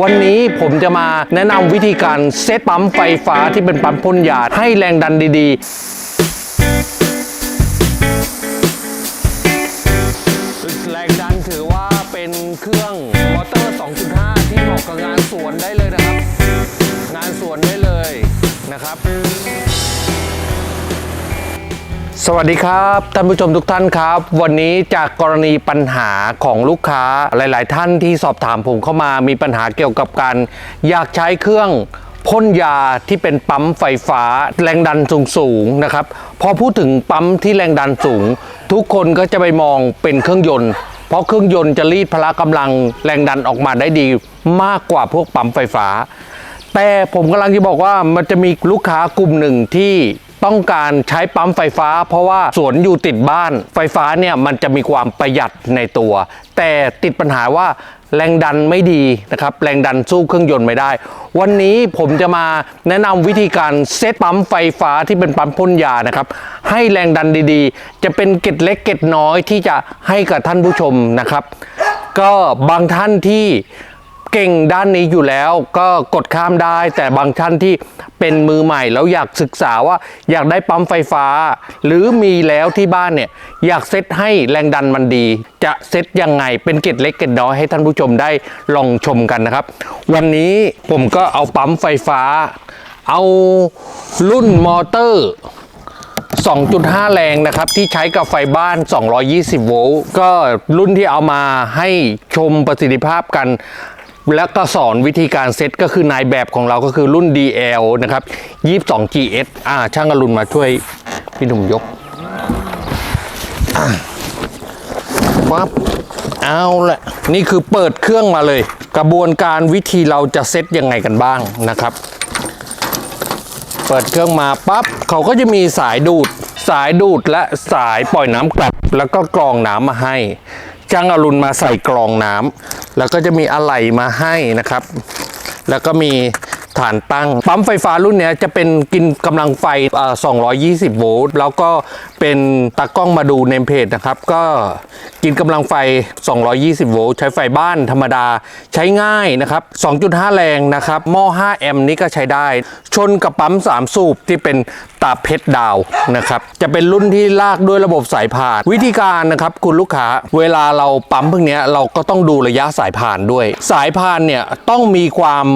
วันนี้ผมจะมาแนะนำวิธีการเซตปั๊มไฟฟ้าที่เป็นปั๊มพ่นยาให้แรงดันดีๆ แรงดันถือว่าเป็นเครื่องมอเตอร์ 2.5 ที่เหมาะกับงานสวนได้เลยนะครับ งานสวนได้เลยนะครับ สวัสดีครับท่านผู้ชมทุกท่านครับ วันนี้จากกรณีปัญหาของลูกค้าหลาย ๆ ท่านที่สอบถามผมเข้ามามีปัญหาเกี่ยวกับการ อยากใช้เครื่องพ่นยาที่เป็นปั๊มไฟฟ้าแรงดันสูง ๆ นะครับ พอพูดถึงปั๊มที่แรงดันสูง ทุกคนก็จะไปมองเป็นเครื่องยนต์ เพราะเครื่องยนต์จะรีดพละกำลังแรงดันออกมาได้ดีมากกว่าพวกปั๊มไฟฟ้า แต่ผมกำลังจะบอกว่ามันจะมีลูกค้ากลุ่มหนึ่งที่ ต้องการใช้ปั๊มไฟฟ้า เพราะว่าสวนอยู่ติดบ้าน ไฟฟ้าเนี่ยมันจะมีความประหยัดในตัว แต่ติดปัญหาว่าแรงดันไม่ดีนะครับแรงดันสู้เครื่องยนต์ไม่ได้ วันนี้ผมจะมาแนะนำวิธีการเซตปั๊มไฟฟ้าที่เป็นปั๊มพ่นยานะครับให้แรงดันดีๆ จะเป็นเกร็ดเล็กเกร็ดน้อยที่จะให้กับท่านผู้ชมนะครับ ก็บางท่านที่ เก่งด้านนี้อยู่แล้วก็กดข้ามได้ แต่บางท่านที่เป็นมือใหม่ แล้วอยากศึกษาว่าอยากได้ปั๊มไฟฟ้า หรือมีแล้วที่บ้านเนี่ยอยากเซตให้แรงดันมันดี จะเซตยังไงเป็นเกร็ดเล็กเกร็ดน้อยให้ท่านผู้ชมได้ลองชมกันนะครับ วันนี้ผมก็เอาปั๊มไฟฟ้า เอารุ่นมอเตอร์2.5 แรงนะครับ ที่ใช้กับไฟบ้าน 220 โวลต์ก็รุ่นที่เอามาให้ชมประสิทธิภาพกัน แล้วก็สอนวิธีการเซตก็คือนายแบบของเราก็คือรุ่น DL นะครับ 22GS อ่าช่างอรุณมาช่วยพี่หนุ่มยกปั๊บเอาละนี่คือเปิดเครื่องมาเลย กระบวนการวิธีเราจะเซตยังไงกันบ้างนะครับ เปิดเครื่องมาปั๊บเขาก็จะมีสายดูด สายดูดและสายปล่อยน้ำกลับ แล้วก็กรองน้ำมาให้ จ้างอรุณมาใส่กรองน้ำแล้วก็จะมีอะไหล่มาให้นะครับ แล้วก็มี ฐานตั้ง ปั๊มไฟฟ้ารุ่นนี้จะเป็นกินกำลังไฟ 220 โวลต์ แล้วก็เป็นตากล้องมาดูเนมเพจนะครับ ก็กินกำลังไฟ 220 โวลต์ ใช้ไฟบ้านธรรมดา ใช้ง่ายนะครับ 2.5 แรงนะครับ หม้อ 5 แอมป์นี่ก็ใช้ได้ ชนกับปั๊ม 3 สูบที่เป็นตาเพชรดาวนะครับ จะเป็นรุ่นที่ลากด้วยระบบสายผ่าน วิธีการนะครับคุณลูกค้า เวลาเราปั๊มพวกนี้เราก็ต้องดูระยะสายผ่านด้วย สายผ่านเนี่ยต้องมีความ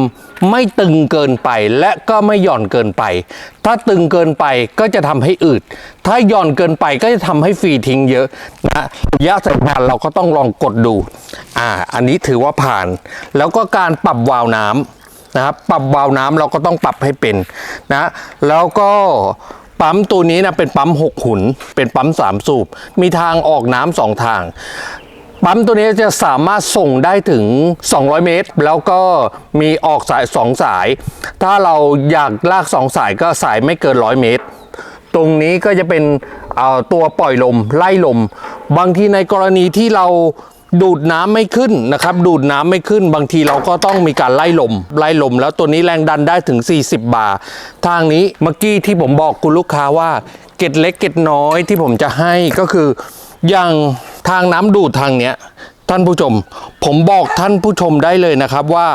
ไม่ตึงเกินไปและก็ไม่หย่อนเกินไป ถ้าตึงเกินไปก็จะทำให้อืด ถ้าหย่อนเกินไปก็จะทำให้ฟรีทิ้งเยอะนะระยะสายผ่านเราก็ต้องลองกดดู อ่า อันนี้ถือว่าผ่าน แล้วก็การปรับวาล์วน้ำนะครับ ปรับวาล์วน้ำเราก็ต้องปรับให้เป็นนะ แล้วก็ปั๊มตัวนี้นะเป็นปั๊ม 6 หุน เป็นปั๊ม 3 สูบ มีทางออกน้ำสองทาง ปั๊มตัวนี้จะสามารถส่งได้ถึง 200 เมตร แล้วก็มีออกสาย 2 สาย ถ้าเราอยากลาก 2 สายก็สายไม่เกิน 100 เมตร ตรงนี้ก็จะเป็นตัวปล่อยลมไล่ลม บางทีในกรณีที่เราดูดน้ำไม่ขึ้นนะครับ ดูดน้ำไม่ขึ้น บางทีเราก็ต้องมีการไล่ลม ไล่ลม แล้วตัวนี้แรงดันได้ถึง 40 บาร์ทางนี้เมื่อกี้ที่ผมบอกคุณลูกค้าว่าเกร็ดเล็กเกร็ดน้อยที่ผมจะให้ก็คือ อย่างทางน้ำดูดทางเนี้ยท่านผู้ชม ผมบอกท่านผู้ชมได้เลยนะครับว่า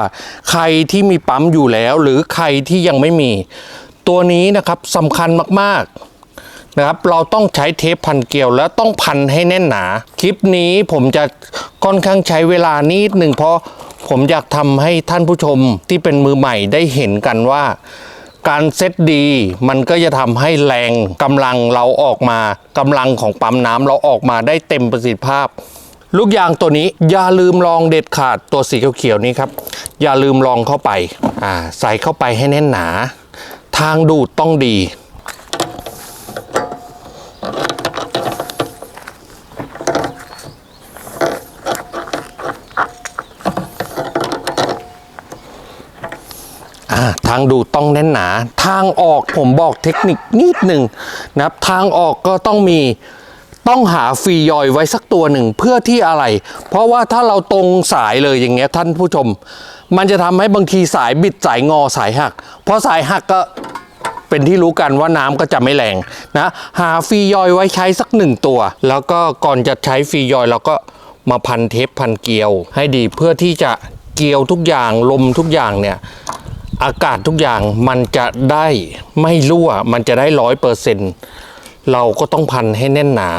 ใครที่มีปั๊มอยู่แล้ว หรือใครที่ยังไม่มี ตัวนี้นะครับสำคัญมากๆนะครับ เราต้องใช้เทปพันเกลียวแล้วต้องพันให้แน่นหนา คลิปนี้ผมจะค่อนข้างใช้เวลานิดหนึ่งเพราะผมอยากทำให้ท่านผู้ชมที่เป็นมือใหม่ได้เห็นกันว่า การเซตดีมันก็จะทำให้แรงกำลังเราออกมากำลังของปั๊มน้ำเราออกมาได้เต็มประสิทธิภาพ ลูกยางตัวนี้อย่าลืมลองเด็ดขาดตัวสีเขียวๆนี้ครับ อย่าลืมลองเข้าไปอ่าใส่เข้าไปให้แน่นหนา ทางดูดต้องดี อ่าทางดูต้องแน่นหนา ทางออกผมบอกเทคนิคนิดหนึ่งนะครับ ทางออกก็ต้องมีต้องหาฟรียอยไว้สักตัวหนึ่งเพื่อที่อะไร เพราะว่าถ้าเราตรงสายเลยอย่างเงี้ยท่านผู้ชม มันจะทำให้บางทีสายบิดสายงอสายหัก เพราะสายหักก็เป็นที่รู้กันว่าน้ำก็จะไม่แรงนะหาฟรียอยไว้ใช้สักหนึ่งตัว แล้วก็ก่อนจะใช้ฟรียอยเราก็มาพันเทปพันเกลียว ให้ดีเพื่อที่จะเกลียวทุกอย่างลมทุกอย่างเนี่ย อากาศทุกอย่างมันจะได้ไม่รั่ว มันจะได้ร้อยเปอร์เซ็นเราก็ต้องพันให้แน่นหนา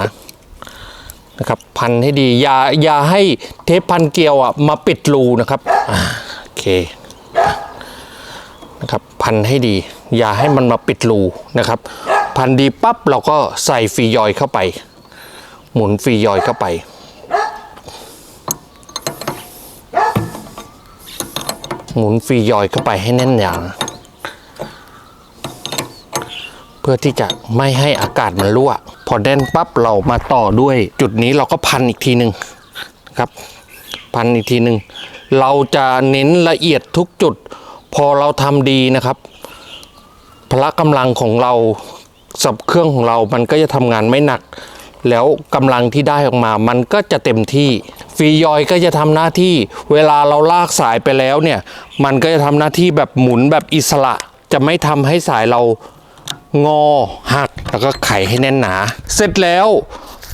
นะครับพันให้ดี อย่าอย่าให้เทปพันเกลียวอะมาปิดรูนะครับโอเคนะครับพันให้ดี อย่าให้มันมาปิดรูนะครับ พันดีปั๊บเราก็ใส่ฟรียอยเข้าไป หมุนฟรียอยเข้าไป หมุนฟรียอยเข้าไปให้แน่นอย่างเพื่อที่จะไม่ให้อากาศมันรั่ว พอแน่นปั๊บเรามาต่อด้วย จุดนี้เราก็พันอีกทีหนึ่งครับ พันอีกทีหนึ่งเราจะเน้นละเอียดทุกจุด พอเราทำดีนะครับ พละกำลังของเราสับเครื่องของเรามันก็จะทำงานไม่หนัก แล้วกำลังที่ได้ออกมา มันก็จะเต็มที่ฟรียอยก็จะทำหน้าที่ เวลาเราลากสายไปแล้วเนี่ย มันก็จะทำหน้าที่แบบหมุนแบบอิสระ จะไม่ทำให้สายเรางอหัก แล้วก็ไขให้แน่นหนา เสร็จแล้ว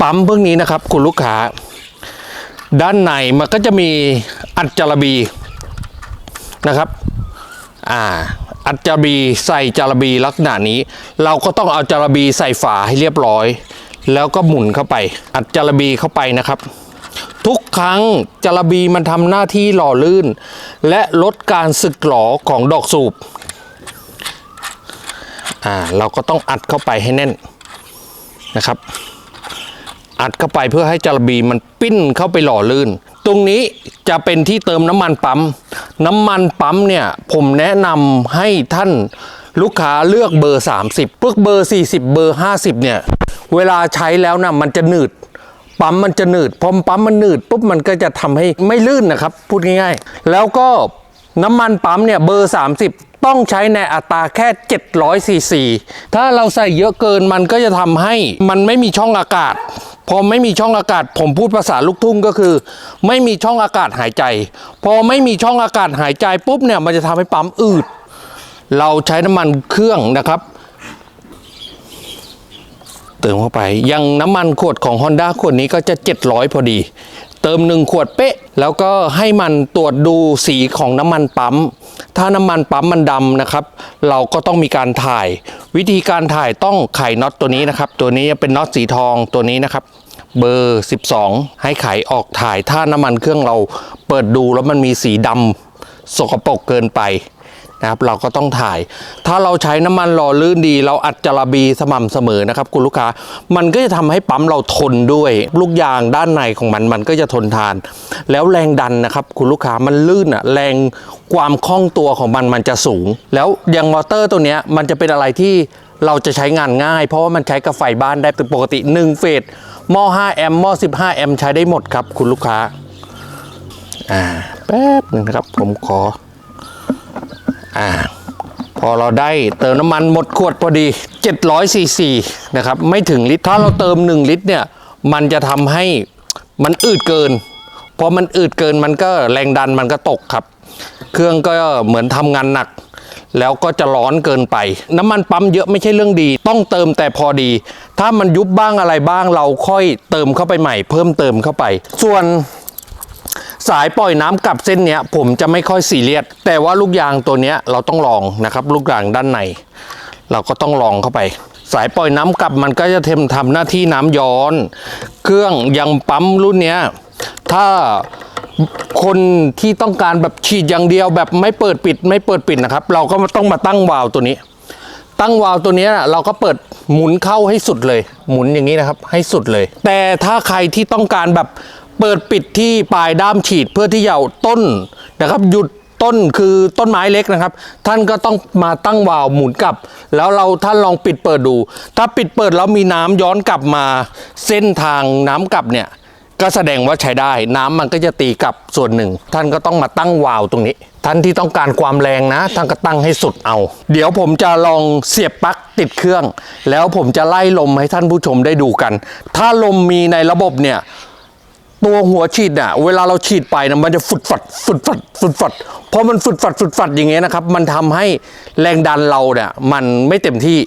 ปั๊มพวกนี้นะครับ คุณลูกค้า ด้านในมันก็จะมีอัดจารบีนะครับ อ่า อัดจารบีใส่จารบีลักษณะนี้ เราก็ต้องเอาจารบีใส่ฝาให้เรียบร้อย แล้วก็หมุนเข้าไป อัดจารบีเข้าไปนะครับ ทุกครั้งจารบีมันทำหน้าที่หล่อลื่น และลดการสึกหลอของดอกสูบอ่าเราก็ต้องอัดเข้าไปให้แน่นนะครับ อัดเข้าไปเพื่อให้จารบีมันปิ้นเข้าไปหล่อลื่น ตรงนี้จะเป็นที่เติมน้ำมันปั๊ม น้ำมันปั๊มเนี่ยผมแนะนำให้ท่าน ลูกค้าเลือกเบอร์ 30พวกเบอร์ 40 เบอร์ 50 เนี่ย เวลาใช้แล้วนะมันจะหนืด ปั๊มมันจะหนืด พอปั๊มมันหนืดปุ๊บมันก็จะทำให้ไม่ลื่นนะครับ พูดง่ายๆ แล้วก็น้ำมันปั๊มเนี่ยเบอร์ 30ต้องใช้ในอัตราแค่ 700ซีซี ถ้าเราใส่เยอะเกินมันก็จะทำให้มันไม่มีช่องอากาศ พอไม่มีช่องอากาศ ผมพูดภาษาลูกทุ่งก็คือ ไม่มีช่องอากาศหายใจ พอไม่มีช่องอากาศหายใจปุ๊บเนี่ยมันจะทำให้ปั๊มอืด เราใช้น้ำมันเครื่องนะครับเติมเข้าไป ยังน้ำมันขวดของ Honda ขวดนี้ก็จะ 700 พอดี เติม 1 ขวดเป๊ะ แล้วก็ให้มันตรวจดูสีของน้ำมันปั๊ม ถ้าน้ำมันปั๊มมันดำนะครับ เราก็ต้องมีการถ่าย วิธีการถ่ายต้องไขน็อตตัวนี้นะครับ ตัวนี้เป็นน็อตสีทองตัวนี้นะครับ เบอร์ 12 ให้ไขออกถ่าย ถ้าน้ำมันเครื่องเราเปิดดูแล้วมันมีสีดำสกปรกเกินไป นะครับเราก็ต้องถ่าย ถ้าเราใช้น้ำมันหล่อลื่นดี เราอัดจาระบีสม่ำเสมอนะครับคุณลูกค้ามันก็จะทำให้ปั๊มเราทนด้วยลูกยางด้านในของมันมันก็จะทนทาน แล้วแรงดันนะครับคุณลูกค้ามันลื่นอะแรงความคล่องตัวของมันมันจะสูง แล้วอยังมอเตอร์ตัวเนี้ยมันจะเป็นอะไรที่เราจะใช้งานง่าย เพราะว่ามันใช้กับไฟบ้านได้เป็นปกติ 1 เฟสหม้อ5แอมป์หม้อ15 แอมป์ใช้ได้หมดครับคุณลูกค้าอ่าแป๊บหนึ่งนะครับผมขอ อ่าพอเราได้เติมน้ำมันหมดขวดพอดี700ซีซีนะครับไม่ถึงลิตรถ้าเราเติม 1 ลิตรเนี่ยมันจะทำให้มันอืดเกินพอมันอืดเกินมันก็แรงดันมันก็ตกครับ เครื่องก็เหมือนทำงานหนัก แล้วก็จะร้อนเกินไป น้ำมันปั๊มเยอะไม่ใช่เรื่องดี ต้องเติมแต่พอดี ถ้ามันยุบบ้างอะไรบ้างเราค่อยเติมเข้าไปใหม่ เพิ่มเติมเข้าไป ส่วน สายปล่อยน้ำกลับเส้นเนี้ยผมจะไม่ค่อยซีเรียสแต่ว่าลูกยางตัวเนี้ยเราต้องลองนะครับ ลูกยางด้านใน เราก็ต้องลองเข้าไป สายปล่อยน้ำกลับมันก็จะเทมทำหน้าที่น้ำย้อน เครื่องยังปั๊มรุ่นเนี้ยถ้าคนที่ต้องการแบบฉีดอย่างเดียวแบบไม่เปิดปิดไม่เปิดปิดนะครับ เราก็ต้องมาตั้งวาล์วตัวนี้ ตั้งวาล์วตัวนี้เราก็เปิดหมุนเข้าให้สุดเลย หมุนอย่างนี้นะครับ ให้สุดเลย แต่ถ้าใครที่ต้องการแบบ เปิดปิดที่ปลายด้ามฉีดเพื่อที่จะเอาต้นนะครับหยุดต้นคือต้นไม้เล็กนะครับ ท่านก็ต้องมาตั้งวาล์วหมุนกลับ แล้วเราท่านลองปิดเปิดดู ถ้าปิดเปิดแล้วมีน้ำย้อนกลับมา เส้นทางน้ำกลับเนี่ยก็แสดงว่าใช้ได้ น้ำมันก็จะตีกลับส่วนหนึ่ง ท่านก็ต้องมาตั้งวาล์วตรงนี้ ท่านที่ต้องการความแรงนะ ท่านก็ตั้งให้สุดเอา เดี๋ยวผมจะลองเสียบปลั๊กติดเครื่อง แล้วผมจะไล่ลมให้ท่านผู้ชมได้ดูกัน ถ้าลมมีในระบบเนี่ย ตัวหัวฉีดน่ะเวลาเราฉีดไปนะมันจะฝุดฝัดฝุดฝัดฝุดฝัดพอมันฝุดฝัดฝุดฝัดอย่างเงี้ยนะครับ มันทำให้แรงดันเราเนี่ยมันไม่เต็มที่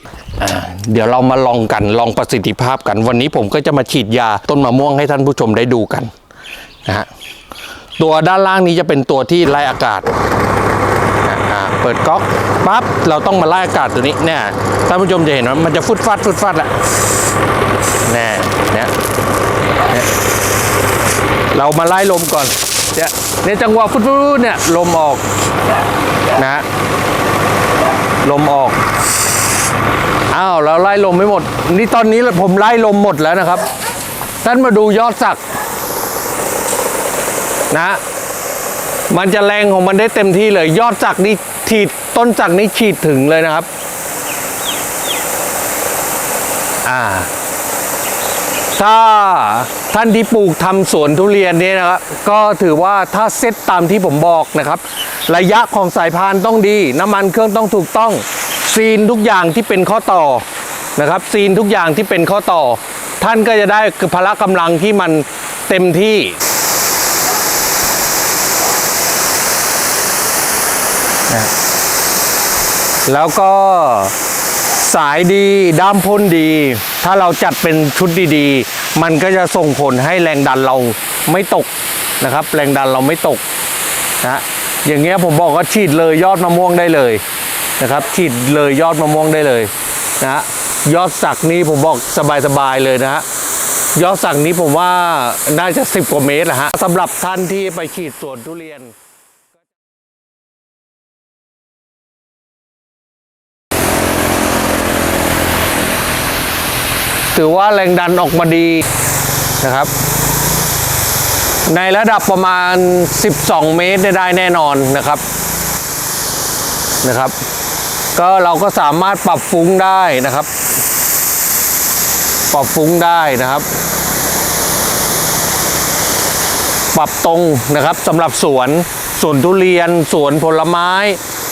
เดี๋ยวเรามาลองกันลองประสิทธิภาพกัน วันนี้ผมก็จะมาฉีดยาต้นมะม่วงให้ท่านผู้ชมได้ดูกันนะฮะตัวด้านล่างนี้จะเป็นตัวที่ไล่อากาศอ่าเปิดก๊อกปั๊บเราต้องมาไล่อากาศตัวนี้เนี่ยท่านผู้ชมจะเห็นว่ามันจะฟุดฟัดฟุดฟัดแหละแน่เนี่ย เรามาไล่ลมก่อนเนี่ยเนี่ยจังหวะฟุดฟุดเนี่ยลมออกนะฮะลมออกอ้าวเราไล่ลมไม่หมด นี่ตอนนี้ผมไล่ลมหมดแล้วนะครับท่านมาดูยอดสักนะมันจะแรงของมันได้เต็มที่เลย ยอดสักนี่ฉีดต้นสักนี่ฉีดถึงเลยนะครับอ่าถ้า ท่านที่ปลูกทำสวนทุเรียนเนี่ยนะครับก็ถือว่าถ้าเซตตามที่ผมบอกนะครับ ระยะของสายพานต้องดี น้ำมันเครื่องต้องถูกต้องซีนทุกอย่างที่เป็นข้อต่อนะครับซีนทุกอย่างที่เป็นข้อต่อ ท่านก็จะได้พละกำลังที่มันเต็มที่แล้วก็สายดีด้ามพ่นดี ถ้าเราจัดเป็นชุดดีๆ มันก็จะส่งผลให้แรงดันเราไม่ตกนะครับ แรงดันเราไม่ตกนะอย่างเงี้ยผมบอกว่าฉีดเลยยอดมะม่วงได้เลยนะครับฉีดเลยยอดมะม่วงได้เลยนะยอดสักนี้ผมบอกสบายๆเลยนะฮะยอดสักนี้ผมว่าน่าจะสิบกว่าเมตรแหละฮะสำหรับท่านที่ไปฉีดสวนทุเรียน ถือว่าแรงดันออกมาดีนะครับ ในระดับประมาณ 12 เมตรได้แน่นอนนะครับนะครับ ก็เราก็สามารถปรับฟุ้งได้นะครับ ปรับฟุ้งได้นะครับ ปรับตรงนะครับสำหรับสวนสวนทุเรียนสวนผลไม้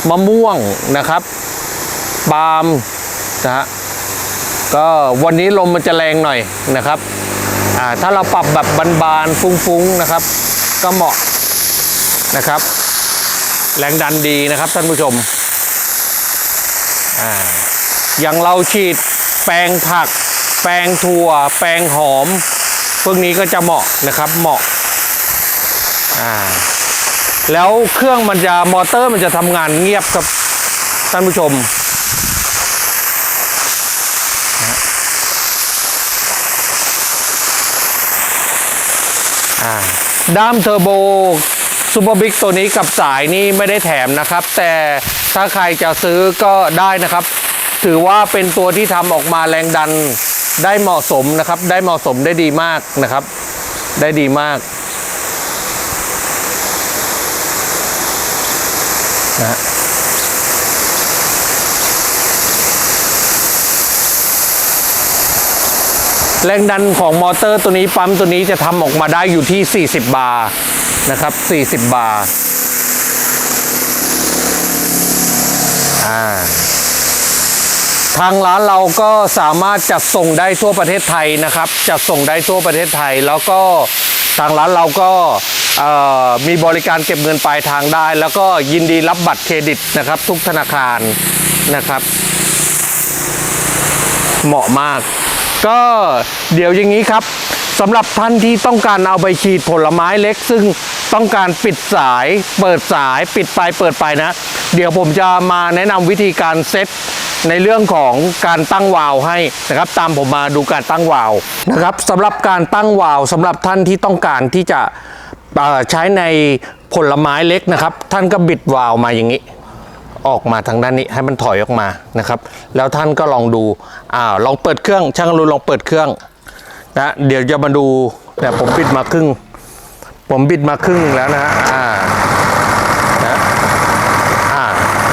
มะม่วงนะครับปาล์มนะฮะ ก็วันนี้ลมมันจะแรงหน่อยนะครับถ้าเราปรับแบบบานๆฟุ้งๆนะครับ ก็เหมาะนะครับ แรงดันดีนะครับท่านผู้ชมออย่างเราฉีดแปลงผัก แปลงถั่ว แปลงหอมพวกนี้ก็จะเหมาะนะครับเหมาะแล้วเครื่องมันจะมอเตอร์มันจะทำงานเงียบครับท่านผู้ชม ด้ามเทอร์โบซูเปอร์บิ๊กตัวนี้กับสายนี่ไม่ได้แถมนะครับ แต่ถ้าใครจะซื้อก็ได้นะครับ ถือว่าเป็นตัวที่ทำออกมาแรงดันได้เหมาะสมนะครับ ได้เหมาะสมได้ดีมากนะครับ ได้ดีมากนะฮะ แรงดันของมอเตอร์ตัวนี้ปั๊มตัวนี้จะทำออกมาได้อยู่ที่ 40 บาร์นะครับ 40 บาร์ทางร้านเราก็สามารถจัดส่งได้ทั่วประเทศไทยนะครับ จัดส่งได้ทั่วประเทศไทย แล้วก็ทางร้านเราก็มีบริการเก็บเงินปลายทางได้ แล้วก็ยินดีรับบัตรเครดิตนะครับ ทุกธนาคารนะครับ เหมาะมาก ก็เดี๋ยวอย่างนี้ครับสำหรับท่านที่ต้องการเอาไปฉีดผลไม้เล็ก ซึ่งต้องการปิดสายเปิดสายปิดไปเปิดไปนะ เดี๋ยวผมจะมาแนะนำวิธีการเซตในเรื่องของการตั้งวาล์วให้นะครับ ตามผมมาดูการตั้งวาล์วนะครับสำหรับการตั้งวาล์วสำหรับท่านที่ต้องการที่จะใช้ในผลไม้เล็กนะครับ ท่านก็บิดวาล์วมาอย่างนี้ ออกมาทางด้านนี้ให้มันถอยออกมานะครับ แล้วท่านก็ลองดูอ่าลองเปิดเครื่อง ช่างรุณลองเปิดเครื่องนะเดี๋ยวจะมาดูเนี่ยผมปิดมาครึ่ง ผมบิดมาครึ่งแล้วนะฮะอ่านะอ่า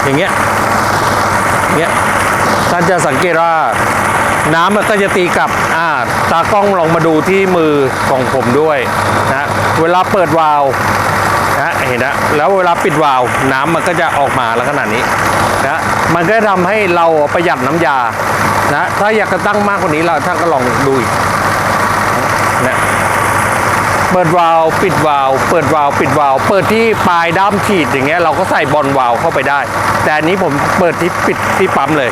อย่างเงี้ยเงี้ยท่านจะสังเกตว่าน้ำมันก็จะตีกลับอ่าตากล้องลองมาดูที่มือของผมด้วยนะเวลาเปิดวาล์ว นะเห็นนะแล้วเวลาปิดวาล์วน้ำมันก็จะออกมาแล้วขนาดนี้นะมันก็ทำให้เราประหยัดน้ำยานะถ้าอยากจะตั้งมากกว่านี้เราท่านก็ลองดูอีก เปิดวาล์วปิดวาล์วเปิดวาล์วปิดวาล์วเปิดที่ปลายด้ามฉีดอย่างเงี้ยเราก็ใส่บอลวาล์วเข้าไปได้ แต่อันนี้ผมเปิดที่ปิดที่ปั๊มเลย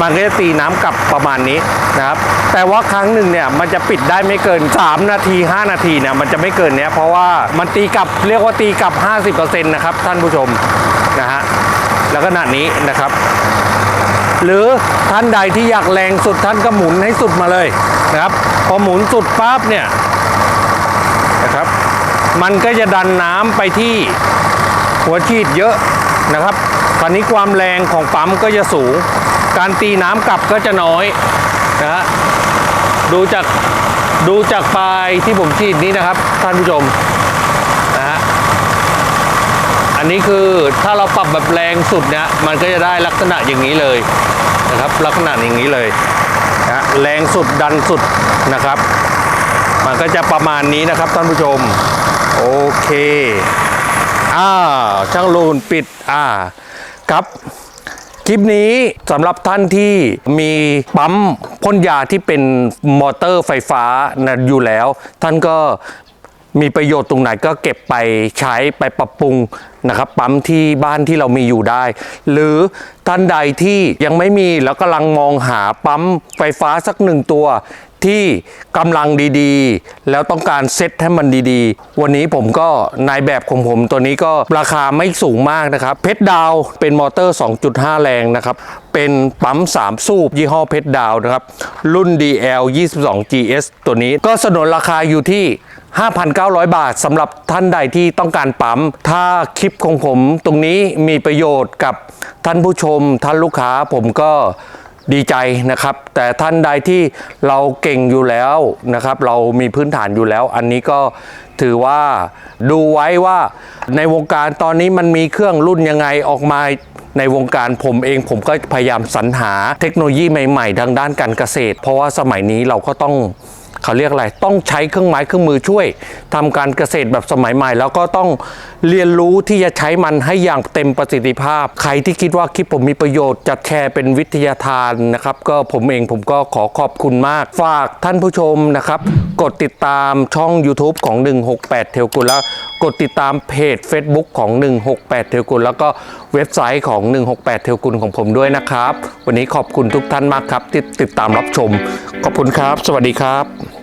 มันก็จะตีน้ำกลับประมาณนี้นะครับแต่ว่าครั้งหนึ่งเนี่ยมันจะปิดได้ไม่เกิน 3 นาที 5 นาทีเนี่ยมันจะไม่เกินเนี้ยเพราะว่ามันตีกลับเรียกว่าตีกลับ 50%นะครับท่านผู้ชมนะฮะแล้วก็ขนาดนี้นะครับ หรือท่านใดที่อยากแรงสุดท่านก็หมุนให้สุดมาเลยนะครับ พอหมุนสุดปั๊บเนี่ย นะครับ มันก็จะดันน้ำไปที่หัวฉีดเยอะนะครับคราวนี้ความแรงของปั๊มก็จะสูง การตีน้ำกลับก็จะน้อยนะฮะดูจากดูจากปลายที่ผมฉีดนี้นะครับ ท่านผู้ชมนะฮะอันนี้คือถ้าเราปรับแบบแรงสุดเนี่ยมันก็จะได้ลักษณะอย่างนี้เลยนะครับ ลักษณะอย่างนี้เลยนะแรงสุดดันสุดนะครับ มันก็จะประมาณนี้นะครับท่านผู้ชม โอเค อ่า ช่างลูนปิด อ่า ครับ คลิปนี้สำหรับท่านที่มีปั๊มพ่นยาที่เป็นมอเตอร์ไฟฟ้านะอยู่แล้ว ท่านก็มีประโยชน์ตรงไหนก็เก็บไปใช้ไปปรับปรุงนะครับปั๊มที่บ้านที่เรามีอยู่ได้ หรือท่านใดที่ยังไม่มีแล้วกำลังมองหาปั๊มไฟฟ้าสักหนึ่งตัว ที่กำลังดีๆ แล้วต้องการเซ็ตให้มันดีๆ วันนี้ผมก็นายแบบของผมตัวนี้ก็ราคาไม่สูงมากนะครับ เพชรดาวเป็นมอเตอร์ 2.5 แรงนะครับ เป็นปั๊ม 3 สูบยี่ห้อเพชรดาวนะครับ รุ่น DL 22 GS ตัวนี้ก็สนนราคาอยู่ที่ 5,900 บาทสำหรับท่านใดที่ต้องการปั๊ม ถ้าคลิปของผมตรงนี้มีประโยชน์กับท่านผู้ชมท่านลูกค้าผมก็ ดีใจนะครับ แต่ท่านใดที่เราเก่งอยู่แล้วนะครับ เรามีพื้นฐานอยู่แล้ว อันนี้ก็ถือว่าดูไว้ว่าในวงการตอนนี้มันมีเครื่องรุ่นยังไงออกมาในวงการผมเองผมก็พยายามสรรหาเทคโนโลยีใหม่ๆทางด้านการเกษตร เพราะว่าสมัยนี้เราก็ต้องเขาเรียกอะไร ต้องใช้เครื่องไม้เครื่องมือช่วยทำการเกษตรแบบสมัยใหม่ แล้วก็ต้อง เรียนรู้ที่จะใช้มันให้อย่างเต็มประสิทธิภาพ ใครที่คิดว่าคลิปผมมีประโยชน์จะแชร์เป็นวิทยาทานนะครับก็ผมเองผมก็ขอขอบคุณมาก ฝากท่านผู้ชมนะครับ กดติดตามช่อง YouTube ของ 168 เทลกุลแล้วกดติดตามเพจ Facebook ของ 168 เทลกุลแล้วก็เว็บไซต์ของ 168 เทลกุลของผมด้วยนะครับ วันนี้ขอบคุณทุกท่านมากครับที่ติดตามรับชม ขอบคุณครับ สวัสดีครับ